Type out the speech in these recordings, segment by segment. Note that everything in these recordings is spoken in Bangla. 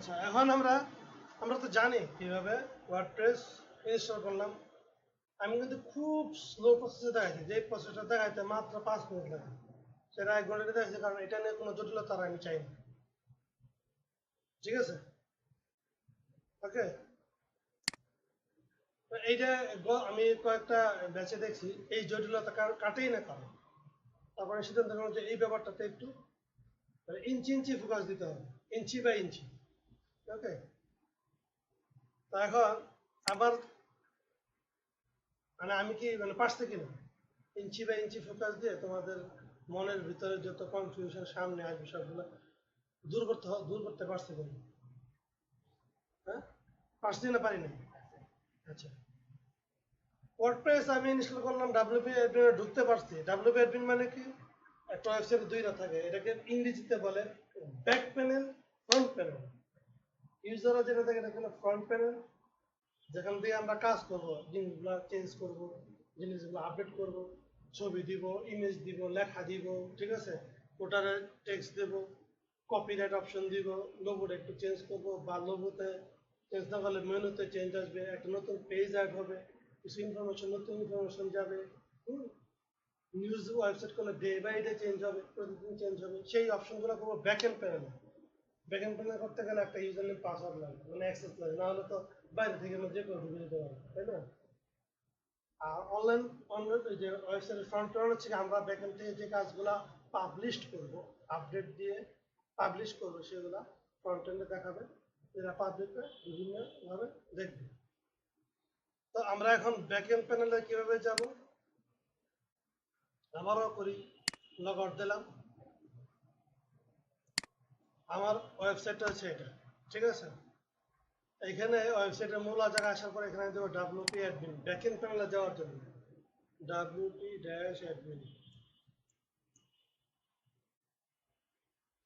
আচ্ছা এখন আমরা আমরা তো জানি কীভাবে ওয়ার্ডপ্রেস ইনস্টল করলাম। আমি কিন্তু খুব স্লো প্রসেসে দেখাইছি যে প্রসেসটা দেখাইতে মাত্র পাঁচ মিনিট লাগে। সেটা এক ঘণ্টা দেখাইছি, কারণ এটা নিয়ে কোনো জটিলতা আমি চাই না। ঠিক আছে? ওকে? এইটা আমি কয়েকটা ব্যাচে দেখছি, এই জটিলতা কাটেই না কারণ। তারপরে সিদ্ধান্ত নিলাম যে এই ব্যাপারটাতে একটু মানে ইঞ্চি ইঞ্চি ফোকাস দিতে হবে, ইঞ্চি বাই ইঞ্চি। ওকে এখন আবার মানে আমি কি মানে পারছি কিনা? ইঞ্চি বাই ইঞ্চি ফোকাস দিয়ে তোমাদের মনের ভিতরে যত কনফিউশন সামনে আসবে সবগুলো দূর করতে দূর করতে পারছি কিনা? হ্যাঁ? পারছি না, পারি না আচ্ছা। ওয়ার্ডপ্রেস আমি ইনস্টল করলাম ডাব্লিউপি অ্যাডমিনে ঢুকতে পারছি। ডাব্লিউপি অ্যাডমিন মানে কি? একটা ওয়েবসাইটে দুইটা থাকে। এটাকে ইংরেজিতে বলে ব্যাক প্যানেল ফ্রন্ট প্যানেল ইউজাররা যেটা থাকে এটা হলো ফ্রন্ট প্যানেল যেখান থেকে আমরা কাজ করব, জিনিসগুলো চেঞ্জ করব, জিনিসগুলো আপডেট করব, ছবি দিব ইমেজ দিব, লেখা দিব, ঠিক আছে? ওটারে টেক্সট দেব কপিরাইট অপশন দিব লোগোটা একটু চেঞ্জ করব, বা লোগোতে চেঞ্জ না করলে মেনুতে চেঞ্জ আসবে, একটা নতুন পেজ অ্যাড হবে, কিছু ইনফরমেশন নতুন ইনফরমেশন যাবে নিউজ ওয়েবসাইট করলে ডে বাই ডে চেঞ্জ হবে, প্রতিদিন চেঞ্জ হবে, সেই অপশনগুলো করব ব্যাক এন্ড প্যানেলে ব্যাক এন্ড প্যানেল করতে গেলে একটা ইউজার নেম পাসওয়ার্ড লাগবে মানে অ্যাক্সেস লাগবে, না হলে তো বাইরে থেকে আমরা যে কোনো ঢুকে যেতে পারব, তাই না? আর অনলাইন অনলাইন যে ওয়েবসাইটের ফ্রন্ট প্যানেল হচ্ছে আমরা ব্যাক এন্ড থেকে যে কাজগুলো পাবলিশ করব আপডেট দিয়ে পাবলিশ করব, সেগুলো ফ্রন্ট এন্ডে দেখাবে, এরা পাবলিকরা বিভিন্নভাবে দেখবে। তো আমরা এখন ব্যাক এন্ড প্যানেলে কীভাবে যাব? আবারও করি লগ আউট দিলাম। আমার ওয়েবসাইটটা হচ্ছে এটা, ঠিক আছে? এখানে ওয়েবসাইটের মূল জায়গায় আসার পর এখানে দেবো ডাব্লিউপি অ্যাডমিন ব্যাক এন্ড প্যানেলে যাওয়ার জন্য। ডাব্লিউপি ড্যাশ অ্যাডমিন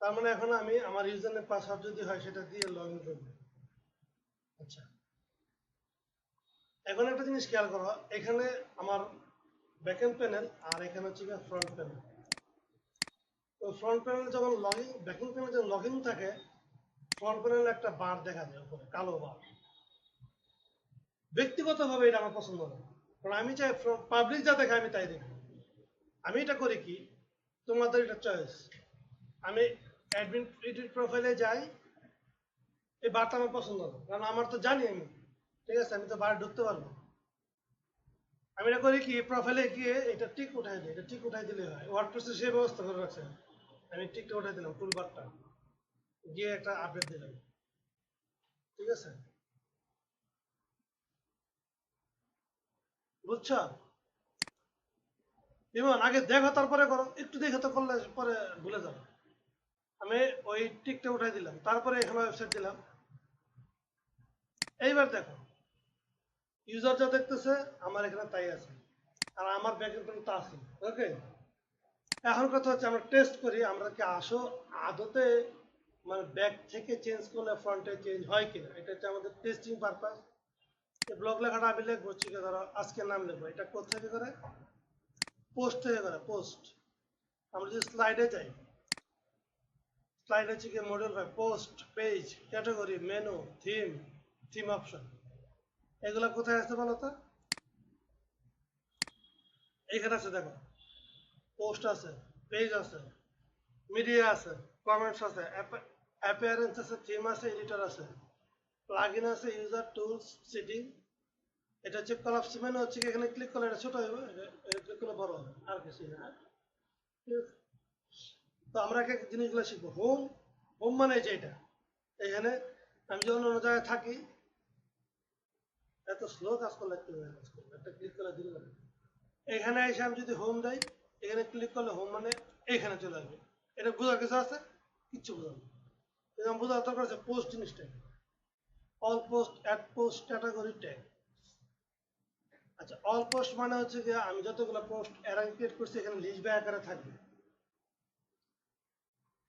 তার মানে এখন আমি আমার ইউজার নেম পাসওয়ার্ড যদি হয়, সেটা দিয়ে লগ ইন করব। আচ্ছা। এখন একটা জিনিস খেয়াল করো, এখানে আমার ব্যাকএন্ড প্যানেল আর এখানে হচ্ছে ফ্রন্ট প্যানেল ফ্রন্ট প্যানেল যখন লগইন ব্যাকএন্ড প্যানেল যখন লগইন থাকে ফ্রন্ট প্যানেলে একটা বার দেখা যায় উপরে কালো বার ব্যক্তিগতভাবে এটা আমার পছন্দ না। কারণ আমি চাই পাবলিক যা দেখে আমি তাই দেখি। আমি এটা করি কি? তোমাদের এটা চয়েস আমি অ্যাডমিন এডিট প্রোফাইলে যাই, এই বারটা আমার পছন্দ না। কারণ আমার তো জানি আমি। ঠিক আছে, আমি তো বার ঢুকতে পারব। আমি এটা করি কি? প্রোফাইলে গিয়ে এটা টিক উঠাই দিই। এটা টিক উঠাই দিলে হয়। ওয়ার্ডপ্রেসে সেই ব্যবস্থা করে রাখছে। আমি টিকটা উঠাই দিলাম টুলবারটা গিয়ে একটা আপডেট দিলাম ঠিক আছে? বুঝছ? ইমন, আগে দেখো, তারপরে করো। একটু দেখে তো করলে পরে ভুলে যাবে। আমি ওই টিকটা উঠাই দিলাম, তারপরে এখানে ওয়েবসাইট দিলাম। এইবার দেখো ইউজার যা দেখতেছে, আমার এখানে তাই আছে। আর আমার ব্যাকগ্রাউন্ড তা আছে ওকে এখন কথা হচ্ছে আমরা টেস্ট করি আমরা কি আসো আদতে মানে ব্যাক থেকে চেঞ্জ করলে ফ্রন্টে চেঞ্জ হয় কিনা? এটা হচ্ছে আমাদের টেস্টিং পারপাস ব্লগ লেখাটা আমি লিখব আছে? ধরো, আজকে নাম লিখব। এটা কোথেকে করে? পোস্ট থেকে করে পোস্ট আমরা যদি স্লাইডে যাই স্লাইড হচ্ছে কি মডিউল হয় post page category menu theme theme option এগুলো কোথায় আছে বলো তো? এখানে আছে, দেখো। পোস্ট আছে, পেজ আছে, মিডিয়া আছে কমেন্টস আছে অ্যাপিয়ারেন্স আছে থিম আছে এডিটর আছে প্লাগইন আছে ইউজার টুলস সেটিং এটা হচ্ছে কলাপস মেনু হচ্ছে কি এখানে ক্লিক করলে এটা ছোট হবে এটা ক্লিক করলে বড় হবে, আর কিছু না। তো আমরা এক জিনিসগুলো শিখব। হোম হোম মানে যে এটা, এখানে আমি যখন অন্য জায়গায় থাকি, এত স্লো কাজ করলে একটু একটা ক্লিক করলে দিল এখানে এসে আমি যদি হোম দেই এখানে ক্লিক করলে হোম মানে এখানে চলে আসবে। এটা বোঝার কিছু আছে? কিচ্ছু বোঝার না কিন্তু আমার বোঝার দরকার আছে পোস্ট জিনিসটা all post add post category tag আচ্ছা অল পোস্ট মানে হচ্ছে যে আমি যতগুলো পোস্ট অ্যারেঞ্জ ক্রিয়েট করছি, এখানে লিস্ট বাই আকারে থাকবে।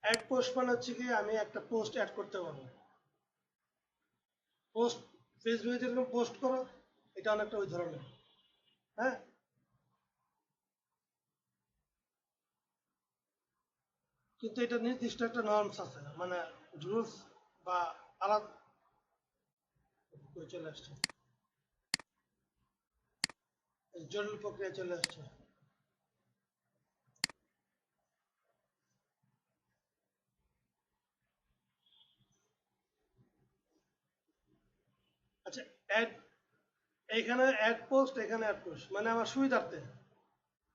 অ্যাড পোস্ট মানে হচ্ছে কি আমি একটা পোস্ট অ্যাড করতে পারব। পোস্ট ফেসবুকে যেরকম পোস্ট করো, এটা অনেকটা ওই ধরনের। হ্যাঁ? কিন্তু এটা নির্দিষ্ট একটা নর্মস আছে মানে রুলস বা আলাদা চলে আসছে। জটিল প্রক্রিয়া চলে আসছে। আচ্ছা অ্যাড এইখানে অ্যাড পোস্ট এখানে অ্যাড পোস্ট মানে আমার সুবিধার্থে।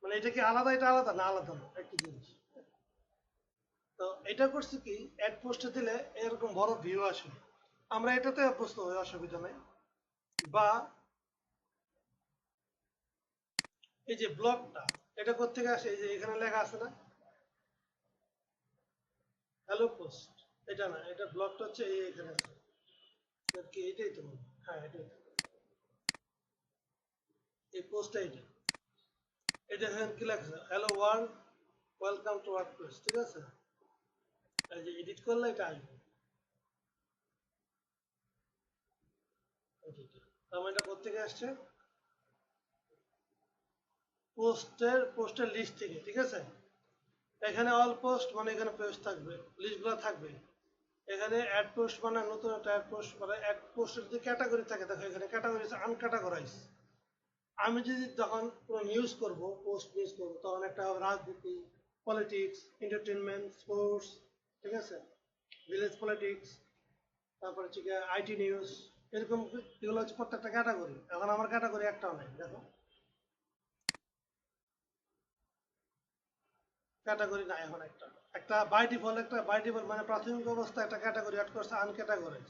মানে এটা কি আলাদা, এটা আলাদা না আলাদা? না একই জিনিস। তো এটা করছি কি অ্যাড পোস্টে দিলে এরকম বড় ভিউ আসে। আমরা এটাতে অভ্যস্ত হই, অসুবিধা নেই। বা এই যে ব্লগটা এটা কোথেকে আসে? এই যে এখানে লেখা আছে না? হ্যালো পোস্ট এটা না, এটা ব্লগটা হচ্ছে এই এখানে। আছে কি, এটাই তো হ্যাঁ এটাই তো। এই পোস্টটা এটা। এটা এখানে কি লেখা hello world welcome to WordPress ঠিক আছে? এই যে এডিট করলে এটা আসবে। এটা। মানে কোথেকে আসছে? পোস্টের পোস্টের লিস্ট থেকে, ঠিক আছে? এখানে অল পোস্ট মানে এখানে পোস্ট থাকবে লিস্টগুলো থাকবে। এখানে অ্যাড পোস্ট মানে নতুন একটা অ্যাড পোস্ট মানে অ্যাড পোস্টের যদি ক্যাটাগরি থাকে, দেখো এখানে ক্যাটাগরি আছে আনক্যাটাগরাইজ আমি যদি যখন কোনো নিউজ করব পোস্ট নিউজ করব, তখন একটা রাজনীতি পলিটিক্স এন্টারটেনমেন্ট স্পোর্টস ঠিক আছে? ভিলেজ পলিটিক্স তারপরে হচ্ছে আইটি নিউজ এরকম এগুলো হচ্ছে প্রত্যেকটা ক্যাটাগরি এখন আমার ক্যাটাগরি একটাও নেই, দেখো। ক্যাটাগরি নাই এখন একটা। একটা বাই ডিফল্ট একটা বাই ডিফল্ট মানে প্রাথমিক অবস্থা, একটা ক্যাটাগরি অ্যাড করছে আনক্যাটাগরাইজ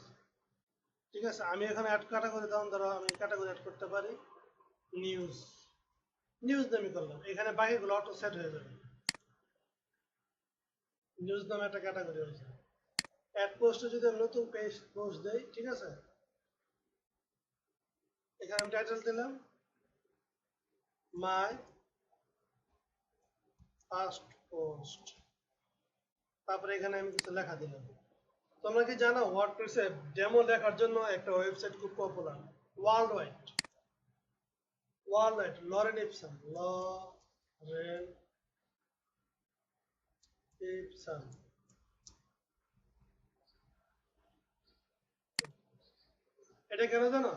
ঠিক আছে? আমি এখানে অ্যাড ক্যাটাগরি তখন ধরো আমি ক্যাটাগরি অ্যাড করতে পারি। নিউজ নিউজ নামে করলাম। এখানে বাকিগুলো অটো সেট হয়ে যাবে। নিউজ নামে একটা ক্যাটাগরি হয়েছে অ্যাড পোস্টে যদি নতুন পেজ পোস্ট দেই, ঠিক আছে? এখানে আমি টাইটেল দিলাম মাই ফার্স্ট পোস্ট তারপরে এখানে আমি কিছু লেখা দিলাম। তোমরা কি জানো ওয়ার্ডপ্রেসে ডেমো লেখার জন্য একটা ওয়েবসাইট খুব popular world wide world wide lorem ipsum lorem এটা কেন জানো?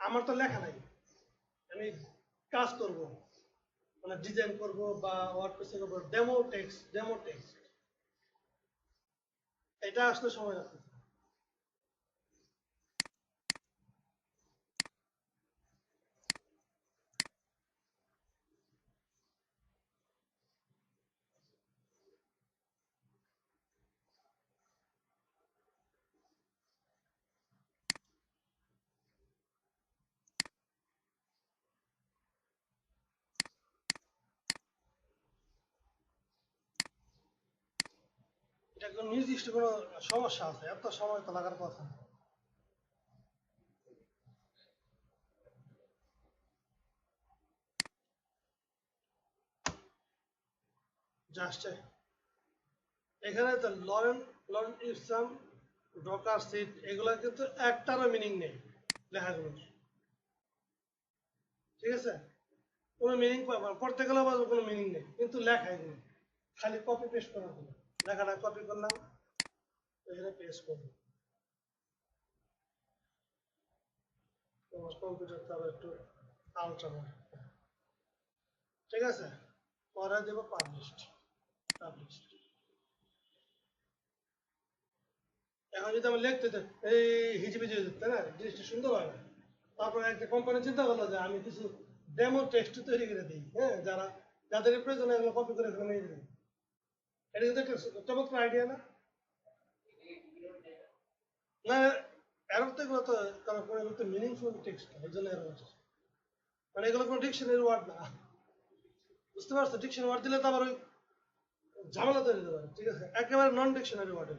আমার তো লেখা নাই। আমি কাজ করব মানে ডিজাইন করব বা ওয়ার্ডপ্রেসের উপর ডেমো টেক্সট ডেমো টেক্সট এটা আসলে সময় লাগবে। নির্দিষ্ট কোনো সমস্যা আছে, এত সময় তো লাগার কথা। না এখানে তো লরেন লরেন ডকার সিট, এগুলো কিন্তু একটারও মিনিং নেই লেখাগুলো ঠিক আছে? কোনো মিনিং পড়তে গেলে আবার কোনো মিনিং নেই, কিন্তু লেখা এগুলো। খালি কপি পেস্ট করা হলো। লেখাটা কপি করলাম। এখানে পেস্ট করব। তোমার কম্পিউটারটা একটু আলট্রা ঠিক আছে? পরে দেব পাবলিশড পাবলিশড এখন যদি আমি লিখতে এই হিজিবিজি তাই না? জিনিসটা সুন্দর হয় না তারপরে একটা কোম্পানি চিন্তা করল যে আমি কিছু ডেমো টেক্সট তৈরি করে দিই হ্যাঁ? যারা, যাদের প্রয়োজন এগুলো কপি করে এখানে নিয়ে এটা কিন্তু একটা চমৎকার আইডিয়া না? না তো এগুলো তো তো মিনিংফুল টেক্সট জন্য মানে এগুলো কোনো ডিকশনারি ওয়ার্ড না। বুঝতে পারছ? ডিকশনারি ওয়ার্ড দিলে তো আবার ওই ঝামেলা তৈরি হতে পারে, ঠিক আছে? একেবারে নন ডিকশনারি ওয়ার্ড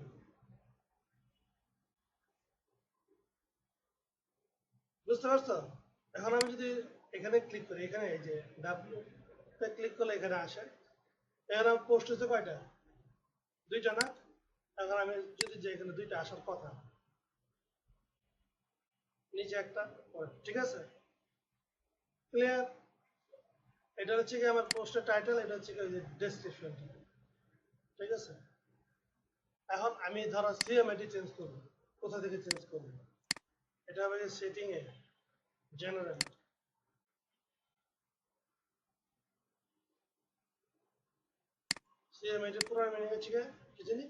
বুঝতে পারছ? এখন আমি যদি এখানে ক্লিক করি, এখানে এই যে ডাব্লিউ ক্লিক করলে এখানে আসে। এখানে পোস্ট হচ্ছে কয়টা? দুইটা না? এখন আমি যদি যে এখানে দুইটা আসার কথা, নিচে একটা ঠিক আছে? ক্লিয়ার এটা হচ্ছে কি আমার পোস্টের টাইটেল এটা হচ্ছে কি ডেসক্রিপশন ঠিক আছে? এখন আমি ধরো সিএমএটি চেঞ্জ করব, কোথা থেকে চেঞ্জ করবে? এটা হবে সেটিং এ জেনারেল সিএম এটা পুরো মিনিং হচ্ছে কি? জানি?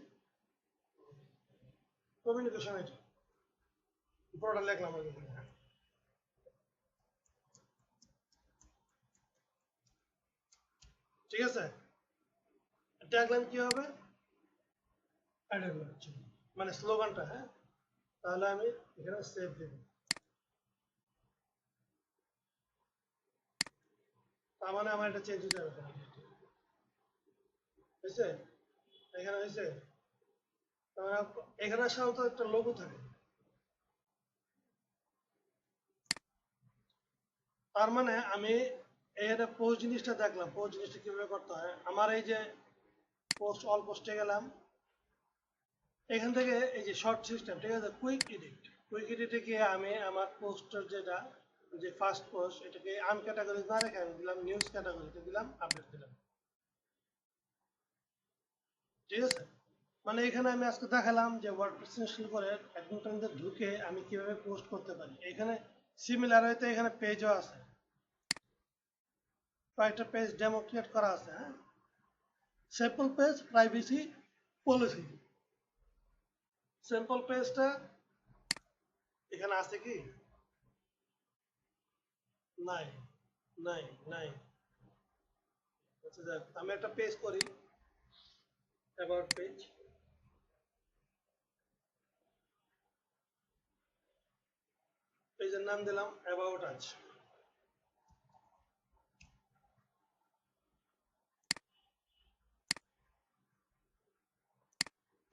কমিউনিকেশন এটা পুরোটা লিখলাম আমি। ঠিক আছে? ট্যাগলাইন কি হবে? মানে স্লোগানটা হ্যাঁ? তাহলে আমি এখানে সেভ দেব তার মানে আমার এটা চেঞ্জ হয়ে যাবে। হয়েছে? এখানে হয়েছে? এখানে সাধারণত একটা লোগো থাকে। তার মানে আমি এখানে পোস্ট জিনিসটা দেখলাম। পোস্ট জিনিসটা কীভাবে করতে হয়? আমার এই যে পোস্ট, অল পোস্টে গেলাম। এখান থেকে এই যে শর্ট সিস্টেম, ঠিক আছে? কুইক এডিট কুইক এডিটে গিয়ে আমি আমার পোস্টের যেটা, যে ফার্স্ট পোস্ট এটাকে আন ক্যাটাগরি না রেখে আমি দিলাম নিউজ ক্যাটাগরিতে দিলাম আপডেট দিলাম। ঠিক আছে? মানে এখানে আমি আজকে দেখালাম যে ওয়ার্ডপ্রেস ইনস্টল করে অ্যাডমিটনদের ঢুকে আমি কীভাবে পোস্ট করতে পারি। এখানে সিমিলার হয়তো এখানে পেজও আছে। কয়েকটা পেজ ডেমো ক্রিয়েট করা আছে হ্যাঁ? Sample page privacy policy sample পেজটা এখানে আছে কি? নাই নাই নাই। আচ্ছা আমি একটা পেজ করি। About page. পেজের নাম দিলাম অ্যাবাউট আজ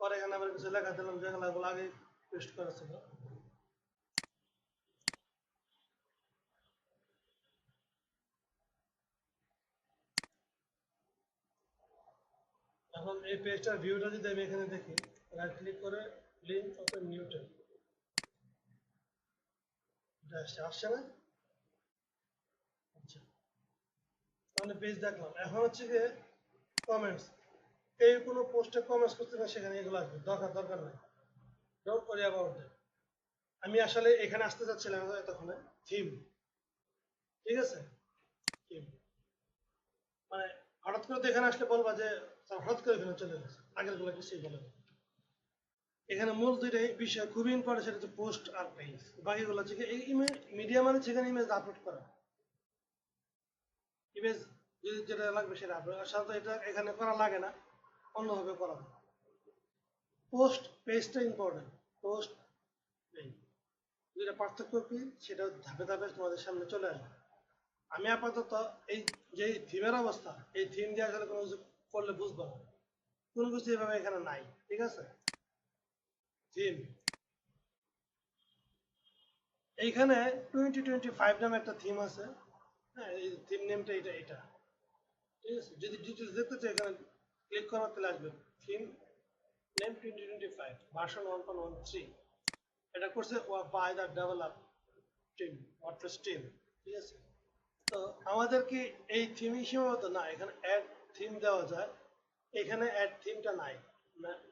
পরে এখানে আবার কিছু লেখা দিলাম যেগুলো আগে পেস্ট করা ছিল এখন এই পেজটার ভিউটা যদি আমি এখানে দেখি রাইট ক্লিক করে লিঙ্ক ওপেন নিউ আসছে না? আচ্ছা। পেজ দেখলাম। এখন হচ্ছে কমেন্টস কোনো পোস্টে কমেন্টস করতে না সেখানে এগুলো আসবে। দরকার দরকার অ্যাবাউট দ্যাট আমি আসলে এখানে আসতে চাচ্ছিলাম এতক্ষণে। থিম ঠিক আছে? মানে হঠাৎ করে তো এখানে আসলে বলবা যে স্যার হঠাৎ করে এখানে চলে গেছে। আগের কিছুই বলে। এখানে মূল বিষয় খুবই ইম্পর্টেন্ট সেটা হচ্ছে পোস্ট আর পেজ হচ্ছে মিডিয়া মানে সেখানে ইমেজ আপলোড করা। ইমেজ যদি যেটা লাগবে সেটা আপলোড সাধারণত এটা এখানে করা লাগে না, অন্যভাবে করা পোস্ট পেজটা ইম্পর্টেন্ট পোস্ট পেজ পার্থক্য কি, সেটা ধাপে ধাপে তোমাদের সামনে চলে আসবে। আমি আপাতত এই যে থিমের অবস্থা, এই থিম দিয়ে আসলে কোনো করলে বুঝব না। কোনো কিছু এভাবে এখানে নাই, ঠিক আছে? থিম এইখানে টোয়েন্টি টোয়েন্টি ফাইভ নামে একটা থিম আছে। হ্যাঁ এই থিম নেমটা এটা এটা। ঠিক আছে? যদি ডিটেলস দেখতে চাই, এখানে ক্লিক তাহলে আসবে। Theme name twenty twenty five version one point one three এটা করছে by the develop team WordPress team ঠিক আছে? তো আমাদের কি এই থিমই সীমাবদ্ধ? না, এখানে অ্যাড থিম দেওয়া যায়। এখানে অ্যাড থিমটা নাই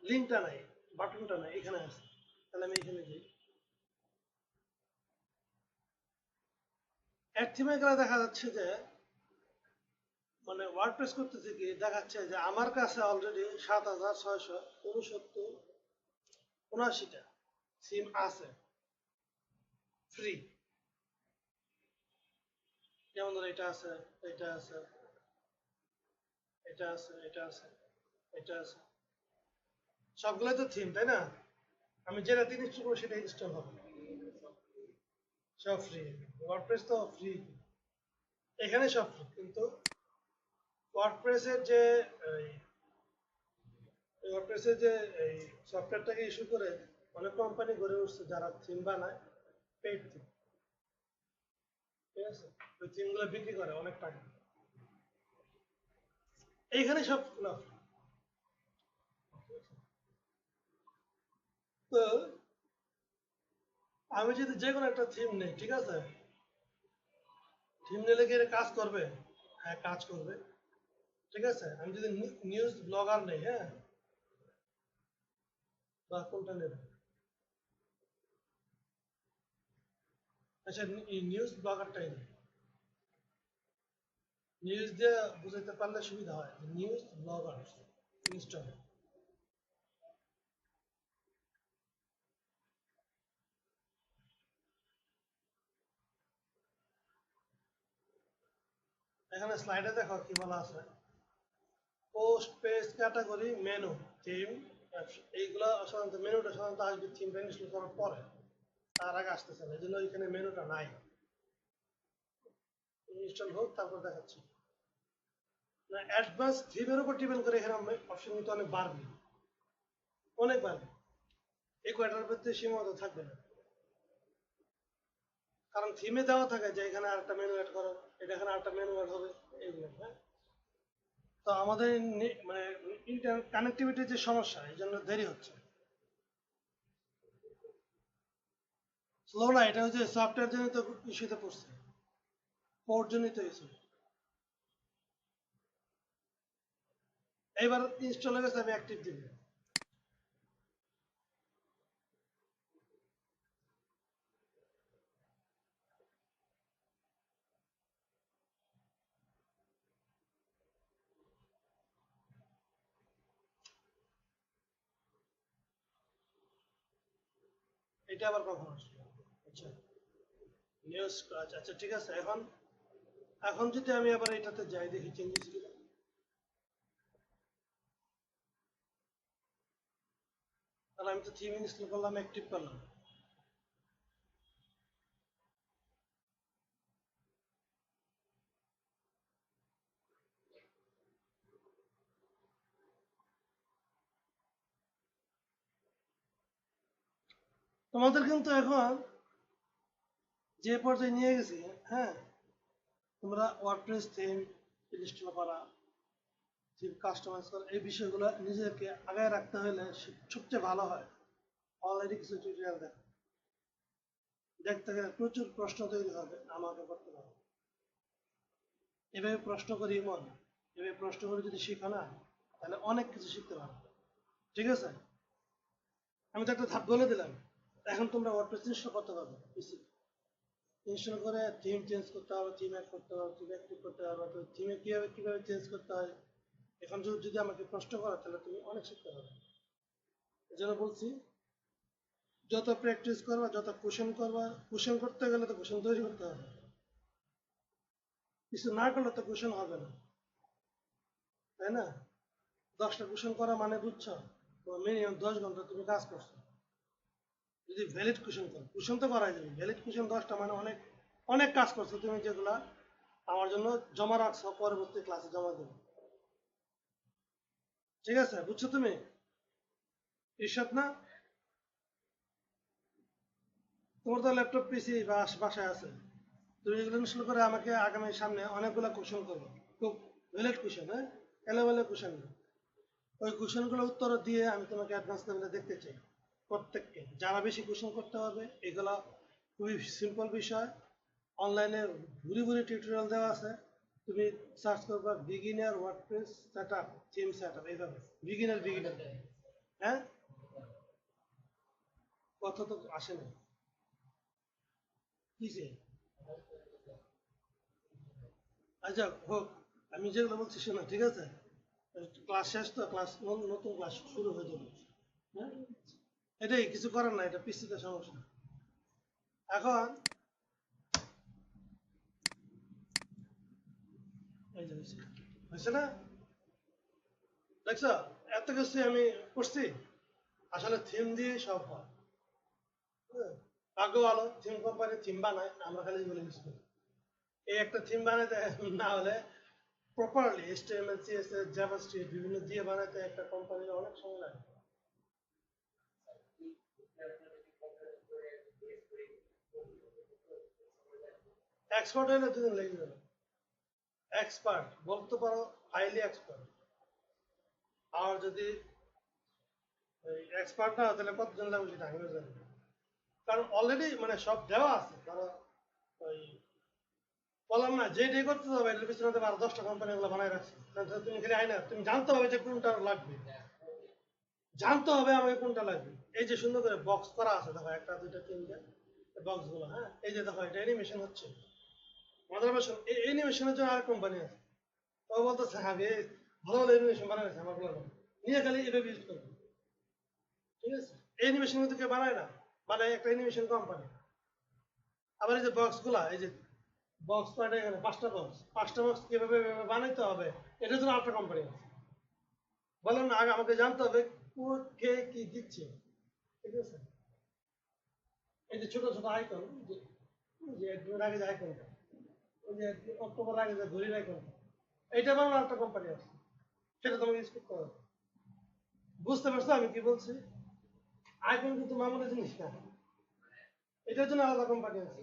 লিঙ্কটা নাই বাটনটা নাই, এখানে আছে। তাহলে আমি এখানে যাই। অ্যাড থিমে গেলে দেখা যাচ্ছে যে মানে ওয়ার্ডপ্রেস করতেছে কি, দেখাচ্ছে যে আমার কাছে অলরেডি সাত হাজার ছয়শো উনসত্তর উনআশিটা সিম আছে। ফ্রি যেমন ধরো এটা আছে এটা আছে। এটা আছে এটা আছে এটা আছে সবগুলোই তো থিম তাই না? আমি যেটা দিন ইনস্টল করব সেটা ইনস্টল হবে। সব ফ্রি ওয়ার্ডপ্রেস তো ফ্রি এখানে সব ফ্রি কিন্তু ওয়ার্ডপ্রেসের যে ওয়ার্ডপ্রেসের যে, এই সফটওয়্যারটাকে ইস্যু করে অনেক কোম্পানি গড়ে উঠছে যারা থিম বানায় পেড থিম ঠিক আছে? ওই থিমগুলো বিক্রি করে অনেক টাকা। এইখানে সব নফল তো আমি যদি যে কোনো একটা থিম নেই, ঠিক আছে? থিম নিলে কি কাজ করবে? হ্যাঁ কাজ করবে। ঠিক আছে? আমি যদি নিউজ ব্লগার নেই হ্যাঁ? বা কোনটা নেব? আচ্ছা নিউজ ব্লগারটাই নেই। নিউজ দিয়ে বুঝাইতে পারলে সুবিধা হয়। নিউজ ব্লগার ইনস্টল এখানে স্লাইডে দেখো কি বলা আছে। Post page category menu theme এইগুলো সাধারণত মেনুটা সাধারণত আসবে থিমটা ইনস্টল করার পরে। তার আগে আসতেছে না, এই জন্য এখানে মেনুটা নাই। ইনস্টল হোক, তারপর দেখাচ্ছি। না অ্যাডভান্স থিমের উপর ডিপেন্ড করে এখানে অপশন কিন্তু অনেক বাড়বে। অনেক বাড়বে। এই কয়টার ভিতরে সীমাবদ্ধ থাকবে না। কারণ থিমে দেওয়া থাকে যে এখানে আরেকটা মেনু অ্যাড করো, এটা এখানে আরেকটা মেনু অ্যাড হবে, এইগুলো হ্যাঁ? তো আমাদের মানে ইন্টারনেট কানেক্টিভিটির যে সমস্যা, এই জন্য দেরি হচ্ছে। স্লো না, এটা হচ্ছে সফটওয়্যার জনিত ইস্যুতে পড়ছে। জনিত ইস্যু এইবার ইনস্টল হয়ে গেছে, আমি অ্যাক্টিভ দিব এটা আবার কখন আসবে? আচ্ছা নিউজ আচ্ছা ঠিক আছে, এখন এখন যদি আমি আবার এটাতে যাই দেখি চেঞ্জেস কিনা তাহলে আমি তো থিম ইনস্টল করলাম অ্যাক্টিভ করলাম। তোমাদের কিন্তু এখন যে পর্যায়ে নিয়ে গেছি হ্যাঁ তোমরা ওয়ার্ডপ্রেস থিম ইনস্টল করা থিম কাস্টমাইজ করা, এই বিষয়গুলো নিজেকে আগায় রাখতে হলে সবচেয়ে ভালো হয়। অলরেডি কিছু টিউটোরিয়াল দেখ। দেখতে গেলে প্রচুর প্রশ্ন তৈরি হবে, আমাকে করতে হবে। এভাবে প্রশ্ন করি মন, এভাবে প্রশ্ন করে যদি শিখো না, তাহলে অনেক কিছু শিখতে পারবে ঠিক আছে? আমি তো একটা ধাপ বলে দিলাম। এখন তোমরা ওয়ার্ডপ্রেস ইনস্টল করতে পারবে ইনস্টল করে থিম চেঞ্জ করতে হবে থিম করতে হবে থিম করতে হবে। তো থিমে কীভাবে কীভাবে চেঞ্জ করতে হয়? এখন যদি আমাকে প্রশ্ন করো, তাহলে তুমি অনেক শিখতে বলছি, যত প্র্যাকটিস করবা, যত করবা করতে গেলে তো তৈরি করতে হবে। কিছু না করলে তো কোশ্চেন হবে না। তাই না? দশটা কোশ্চেন করা মানে বুঝছ? মিনিমাম দশ ঘণ্টা তুমি কাজ করছ। যদি ভ্যালিড কোশ্চেন করো কোশ্চেন তো করাই যাবে। ভ্যালিড কোশ্চেন দশটা মানে অনেক অনেক কাজ করছ তুমি যেগুলা আমার জন্য জমা রাখছো, পরবর্তী ক্লাসে জমা দেবে। ঠিক আছে, বুঝছ তুমি? ঈর্ষাদ না? তোমার তো ল্যাপটপ পিসি বাসায় আছে। তুমি এগুলো ইনস্টল করে আমাকে আগামী সামনে অনেকগুলো কোশ্চেন করব খুব ভ্যালিড কোশ্চেন হ্যাঁ? এলেভেলের কোশ্চেন ওই কোশ্চেনগুলো উত্তর দিয়ে আমি তোমাকে অ্যাডভান্স লেভেলে দেখতে চাই। প্রত্যেককে যারা বেশি কোশ্চেন করতে হবে, এগুলো খুবই সিম্পল বিষয়। অনলাইনে ভুরি ভুরি টিউটোরিয়াল দেওয়া আছে। তুমি সার্চ করবা beginner WordPress set up theme set up এইভাবে বিগিনার বিগিনার হ্যাঁ? কথা তো আসে না। কিসে আচ্ছা হোক, আমি যেগুলো বলছি শোনা, ঠিক আছে? ক্লাস শেষ তো, ক্লাস, নতুন ক্লাস শুরু হয়ে যাবে। হ্যাঁ? এটাই কিছু করার না এটা পিসিতে সমস্যা। এখন থিম দিয়ে সব হয়। থিম কোম্পানি থিম বানায় বলে এই একটা থিম বানাতে না হলে প্রপারলি বিভিন্ন দিয়ে বানাইতে একটা কোম্পানির অনেক সময় লাগে। এক্সপার্ট হলে দুদিন লেগে যাবে এক্সপার্ট বলতে পারো হাইলি এক্সপার্ট আর যদি এক্সপার্ট না তাহলে কতজন লাগবে সেটা আমিও জানি কারণ অলরেডি মানে সব দেওয়া আছে। কারণ ওই বললাম না যেটাই করতে হবে, এটার পিছনে তো আরও দশটা কোম্পানি গুলো বানায় রাখছে। তুমি খালি আয় না তুমি জানতে হবে যে কোনটা লাগবে। জানতে হবে আমাকে কোনটা লাগবে। এই যে সুন্দর করে বক্স করা আছে, দেখো একটা, দুইটা, তিনটা বক্সগুলো হ্যাঁ? এই যে দেখো, এটা অ্যানিমেশন হচ্ছে। অ্যানিমেশনের জন্য আর কোম্পানি আছে। ও বলতেছে হ্যাঁ ভালো ভালো অ্যানিমেশন আমারগুলো নিয়ে খালি এটা ইউজ করবে। ঠিক আছে? অ্যানিমেশন কিন্তু কেউ বানায় না। বানায় একটা অ্যানিমেশন কোম্পানি আবার এই যে এই যে বক্স এখানে, পাঁচটা বক্স পাঁচটা বক্স কীভাবে বানাইতে হবে জন্য আরেকটা কোম্পানি আছে। বলেন না, আগে আমাকে জানতে হবে কো- কে দিচ্ছে। ঠিক আছে? এই যে ছোট ছোট আইকন যে আগে যে আইকনটা অক্টোবর আগে এইটা কোম্পানি আছে। সেটা তোমাকে ইউজ করতে হবে। বুঝতে পারছ আমি কি বলছি? আইকন কিন্তু জিনিস না। এটার জন্য আলাদা কোম্পানি আছে।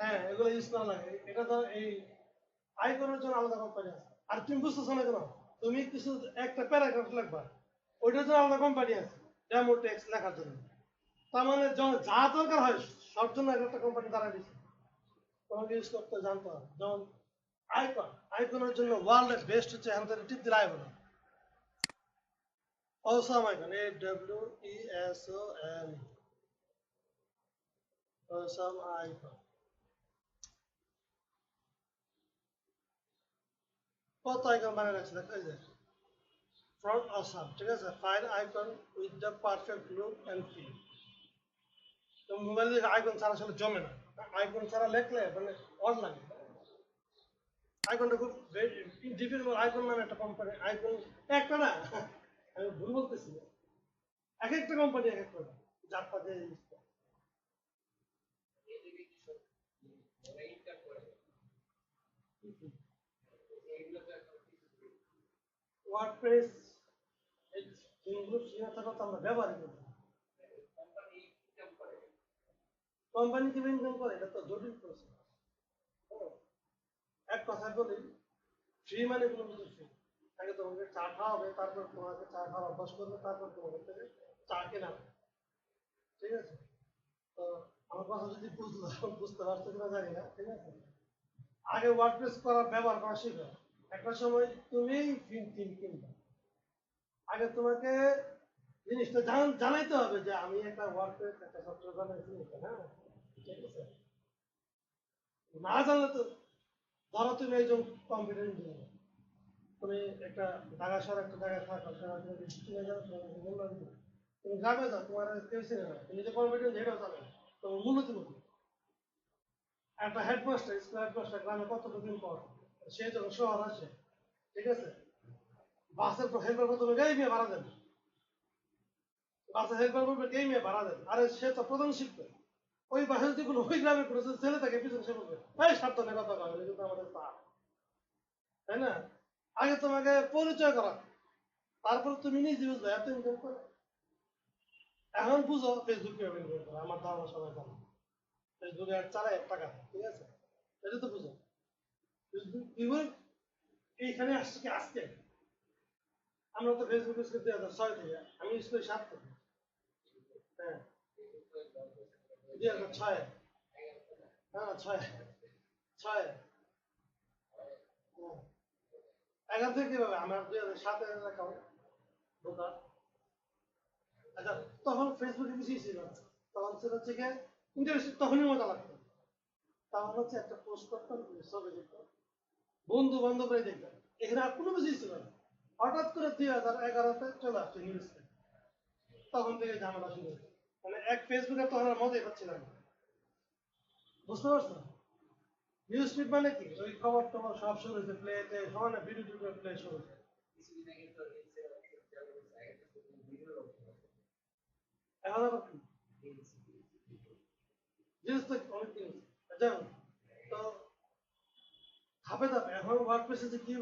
হ্যাঁ এগুলো ইউজ করা লাগে। এটা তো এই জন্য আলাদা কোম্পানি আছে। আর তুমি বুঝতেছো না কেন? তুমি কিছু একটা প্যারাগ্রাফ লিখবা। ওইটার জন্য আলাদা কোম্পানি আছে ডেমো টেক্সট লেখার জন্য। তার মানে যা দরকার হয়, সব জন্য এক একটা কোম্পানি তারা দিচ্ছে অসাম অসাম কত আইকন বানিয়ে রাখছে দেখো, এই যে। ফ্রম আসাম ঠিক আছে? Fine icon with the perfect look and feel mobile icon ছাড়া আসলে জমে না। আইকন ছাড়া লেখলে মানে অড লাগে আইকনটা খুব আইকন নামে একটা কোম্পানি আইকন একটা না, আমি ভুল বলতেছি। এক একটা কোম্পানি এক এক করে, যার করে। ওয়ার্ডপ্রেস তো আমরা ব্যবহার করি কোম্পানি থেকে ইনকাম করে? এটা তো জটিল প্রসেস এক কথা বলি ফ্রি মানে কোনো কিছু ফ্রি আগে তোমাকে চা খাওয়া হবে তারপর তোমাকে চা খাওয়ার অভ্যাস করবে, তারপর তোমাদের থেকে চা কেনা ঠিক আছে? তো আমার কথা যদি বুঝলো, বুঝতে পারছ কিনা জানি না, ঠিক আছে? আগে ওয়ার্ডপ্রেস করার ব্যবহার করা শিখো। একটা সময় তুমি ফিন টিম কিনবে। আগে তোমাকে জিনিসটা জানাইতে হবে যে আমি একটা ওয়ার্ডপ্রেস একটা সফটওয়্যার বানাইছি হ্যাঁ? না জানলে তো ধরো তুমি একজন কম্পিউটার ইঞ্জিনিয়ার তুমি একটা ঢাকা শহর একটা জায়গায় থাকো সেখানে তুমি চিনে যাও তোমাকে দিবে। তুমি গ্রামে যাও তোমার কেউ চিনে না। তুমি যে কম্পিউটার ইঞ্জিনিয়ার জানো না, তোমার মূল্য দিব একটা হেডমাস্টার স্কুল হেডমাস্টার গ্রামে কতটা দিন পর সে যখন শহর আসে ঠিক আছে? বাসের হেল্পার প্রথমে গাই মেয়ে ভাড়া দেন বাসের হেল্পার বলবে গাই মেয়ে ভাড়া দেন আরে সে তো প্রধান শিখবে ওই বাসে যদি কোনো ওই গ্রামে কোনো ছেলে থাকে, পিছনে সে বলবে, এই সাবধানে কথা কবে কিন্তু আমাদের পা তাই না? আগে তোমাকে পরিচয় করা। তারপর তুমি নিজে বুঝবে, এত ইনকাম করে। এখন বুঝো ফেসবুক কীভাবে ইনকাম করে? আমার ধারণা সবাই জানে। ফেসবুকে এক চারা এক টাকা, ঠিক আছে? এটা তো বুঝো। ফেসবুক এইখানে আসছে আজকে? আমরা তো ফেসবুক ইউজ করি দুই হাজার ছয় থেকে। আমি ইউজ করি সাত থেকে হ্যাঁ আচ্ছা তখনই মজা লাগতো। তখন হচ্ছে একটা পোস্ট করতাম, ছবি দিতাম বন্ধু বান্ধবরাই দেখতাম। এখানে আর কোনো কিছুই ছিল না। হঠাৎ করে দুই হাজার এগারোতে চলে আসছে নিউজ তখন থেকে ঝামেলা শুরু হয়েছে। মানে এক ফেসবুকে তখন আর মজাই বুঝতে পারছ নিউজ ফিড মানে কি? ওই খবর টবর সব শুরু হয়েছে ভিডিও প্লে শুরু হয়েছে। তো তো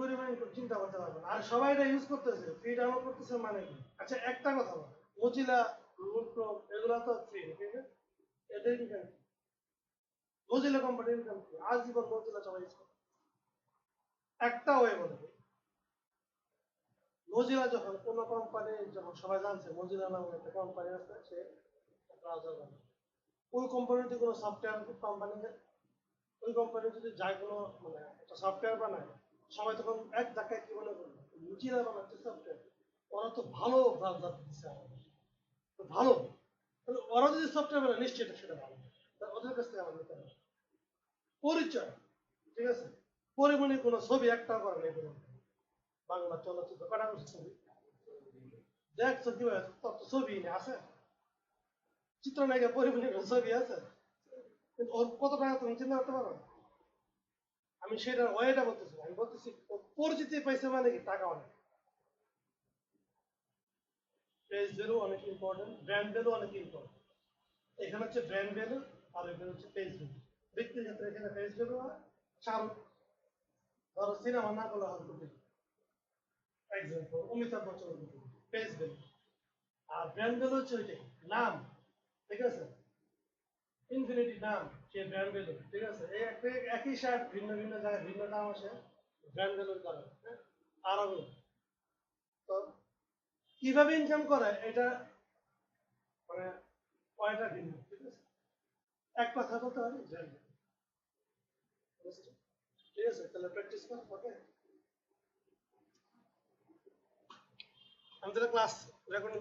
পরিমাণ চিন্তা করতে পারবে না। আর সবাই ইউজ করতেছে ফ্রি ডাউনলোড করতেছে মানে কি? আচ্ছা একটা কথা কোম্পানির সবাই কোনো কোম্পানি যখন কোম্পানি আছে ওই কোম্পানিতে যদি যায় কোনো মানে একটা সফটওয়্যার বানায়, সবাই তখন এক ধাক্কায় কি মনে করবে? বানাচ্ছে সফটওয়্যার ওরা তো ভালো ব্রাউজার দিচ্ছে আমাদের। ভালো। তাহলে ওরা যদি সফটওয়্যার বলে নিশ্চয়ই এটা সেটা ভালো। ওদের কাছ থেকে আমার নিতে হবে। পরিচয়, ঠিক আছে? পরিমণি কোনো ছবি একটা করে নেই কোনো। বাংলা চলচ্চিত্র কটা করছে ছবি। দেখছ কি তোর ছবি নেই, আছে? চিত্রনায়িকা পরিমণি কোনো ছবি আছে? কিন্তু ওর কত টাকা তুমি চিন্তা করতে পারো? আমি সেটা ওয়েটা বলতেছি আমি বলতেছি পরিচিতি পাইছে মানে কি টাকা অনেক। পেজ অনেক ইম্পর্টেন্ট ব্র্যান্ড ভ্যালু অনেক ইম্পর্টেন্ট এখানে হচ্ছে ব্র্যান্ড ভ্যালু আর এখানে হচ্ছে পেজ ভ্যালু ব্যক্তির ক্ষেত্রে এখানে পেজ ভ্যালু আর শাহরুখ ধরো সিনেমা না করলে কোটি example Amitabh Bachchan page value আর ব্র্যান্ড ভ্যালু হচ্ছে ওইটাই। নাম। ঠিক আছে? ইনফিনিটি নাম, সে ব্র্যান্ড ভ্যালু ঠিক আছে? এই একই- শার্ট ভিন্ন ভিন্ন জায়গায় ভিন্ন নাম আসে ব্র্যান্ড ভ্যালুর কারণে হ্যাঁ? তো কীভাবে ইনকাম করায় এটা মানে কয়টা দিন ঠিক আছে? এক কথা বলতে হবে ঠিক আছে, তাহলে প্র্যাকটিস করো ওকে আমি তাহলে ক্লাস রেকর্ডিং